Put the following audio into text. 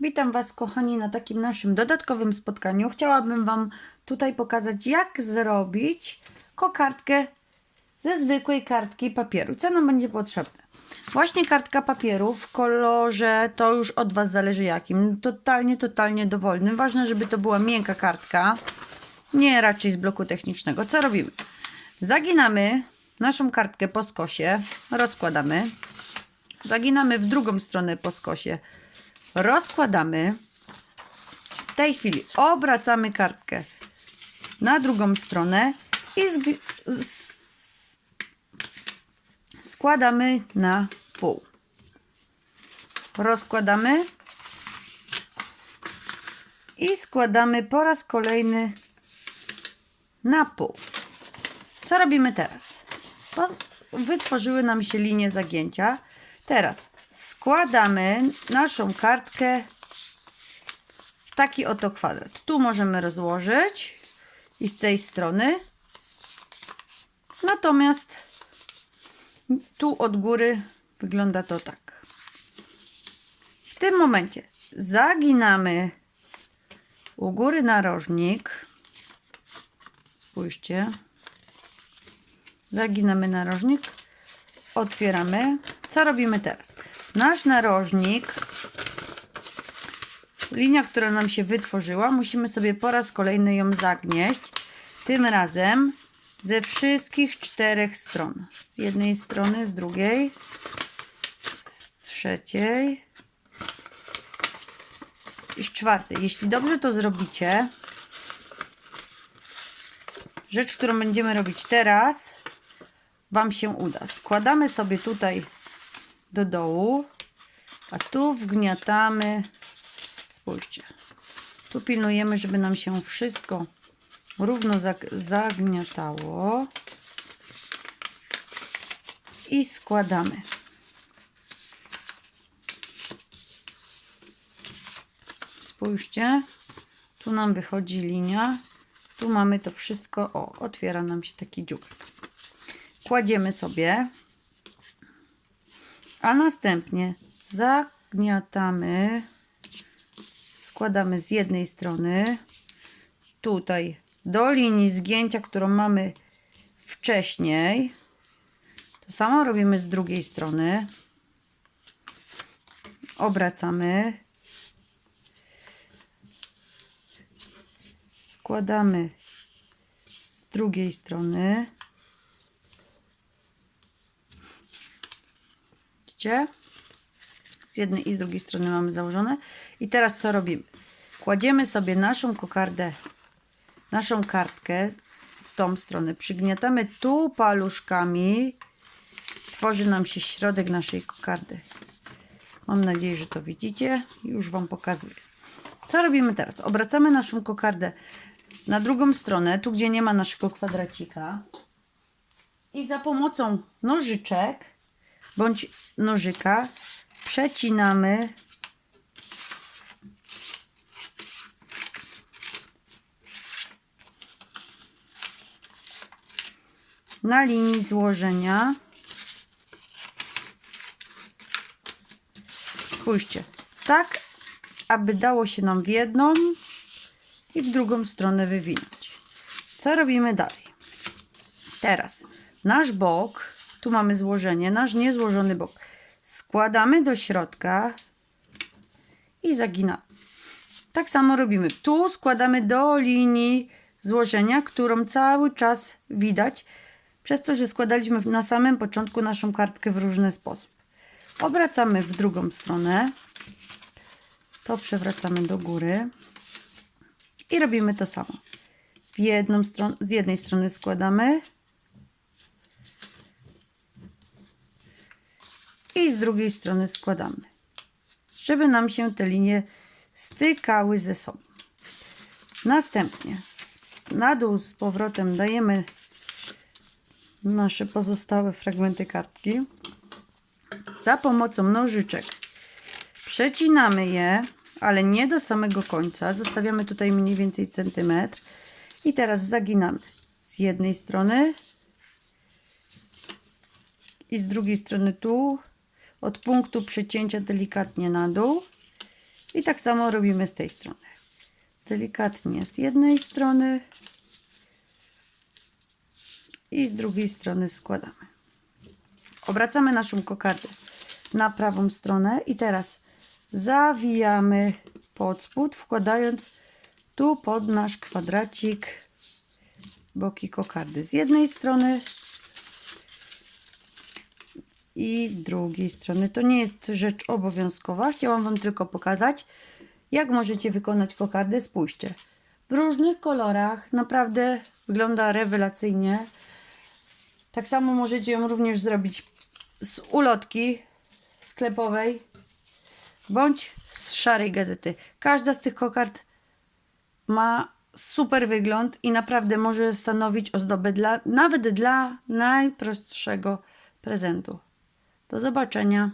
Witam Was, kochani, na takim naszym dodatkowym spotkaniu. Chciałabym Wam tutaj pokazać, jak zrobić kokardkę ze zwykłej kartki papieru. Co nam będzie potrzebne? Właśnie kartka papieru w kolorze, to już od Was zależy jakim. Totalnie, totalnie dowolnym. Ważne, żeby to była miękka kartka, nie raczej z bloku technicznego. Co robimy? Zaginamy naszą kartkę po skosie, rozkładamy. Zaginamy w drugą stronę po skosie, rozkładamy. W tej chwili obracamy kartkę na drugą stronę i składamy na pół. Rozkładamy i składamy po raz kolejny na pół. Co robimy teraz? Bo wytworzyły nam się linie zagięcia. Teraz składamy naszą kartkę w taki oto kwadrat. Tu możemy rozłożyć i z tej strony. Natomiast tu od góry wygląda to tak. W tym momencie zaginamy u góry narożnik. Spójrzcie. Zaginamy narożnik. Otwieramy. Co robimy teraz? Nasz narożnik, linia, która nam się wytworzyła, musimy sobie po raz kolejny ją zagnieść. Tym razem ze wszystkich czterech stron. Z jednej strony, z drugiej, z trzeciej i z czwartej. Jeśli dobrze to zrobicie, rzecz, którą będziemy robić teraz, Wam się uda. Składamy sobie tutaj do dołu, a tu wgniatamy. Spójrzcie. Tu pilnujemy, żeby nam się wszystko równo zag- zagniatało. I składamy. Spójrzcie. Tu nam wychodzi linia. Tu mamy to wszystko. O, otwiera nam się taki dziób. Kładziemy sobie. A następnie zagniatamy. Składamy z jednej strony. Tutaj do linii zgięcia, którą mamy wcześniej. To samo robimy z drugiej strony. Obracamy. Składamy z drugiej strony. Widzicie? Z jednej i z drugiej strony mamy założone. I teraz co robimy? Kładziemy sobie naszą kokardę, naszą kartkę w tą stronę. Przygniatamy tu paluszkami. Tworzy nam się środek naszej kokardy. Mam nadzieję, że to widzicie. Już Wam pokazuję. Co robimy teraz? Obracamy naszą kokardę na drugą stronę, tu gdzie nie ma naszego kwadracika. I za pomocą nożyczek bądź nożyka przecinamy na linii złożenia. Spójrzcie, tak, aby dało się nam w jedną i w drugą stronę wywinąć. Co robimy dalej? Teraz nasz bok, tu mamy złożenie, nasz niezłożony bok, składamy do środka i zaginamy. Tak samo robimy. Tu składamy do linii złożenia, którą cały czas widać, przez to, że składaliśmy na samym początku naszą kartkę w różny sposób. Obracamy w drugą stronę. To przewracamy do góry. I robimy to samo. W jedną z jednej strony składamy. I z drugiej strony składamy. Żeby nam się te linie stykały ze sobą. Następnie na dół z powrotem dajemy nasze pozostałe fragmenty kartki. Za pomocą nożyczek przecinamy je, ale nie do samego końca. Zostawiamy tutaj mniej więcej centymetr. I teraz zaginamy z jednej strony i z drugiej strony tu od punktu przecięcia delikatnie na dół I tak samo robimy z tej strony. Delikatnie z jednej strony i z drugiej strony składamy. Obracamy naszą kokardę na prawą stronę i teraz zawijamy pod spód, wkładając tu pod nasz kwadracik boki kokardy z jednej strony i z drugiej strony. To nie jest rzecz obowiązkowa. Chciałam Wam tylko pokazać, jak możecie wykonać kokardę. Spójrzcie. W różnych kolorach. Naprawdę wygląda rewelacyjnie. Tak samo możecie ją również zrobić z ulotki sklepowej bądź z szarej gazety. Każda z tych kokard ma super wygląd i naprawdę może stanowić ozdobę dla, nawet dla najprostszego prezentu. Do zobaczenia.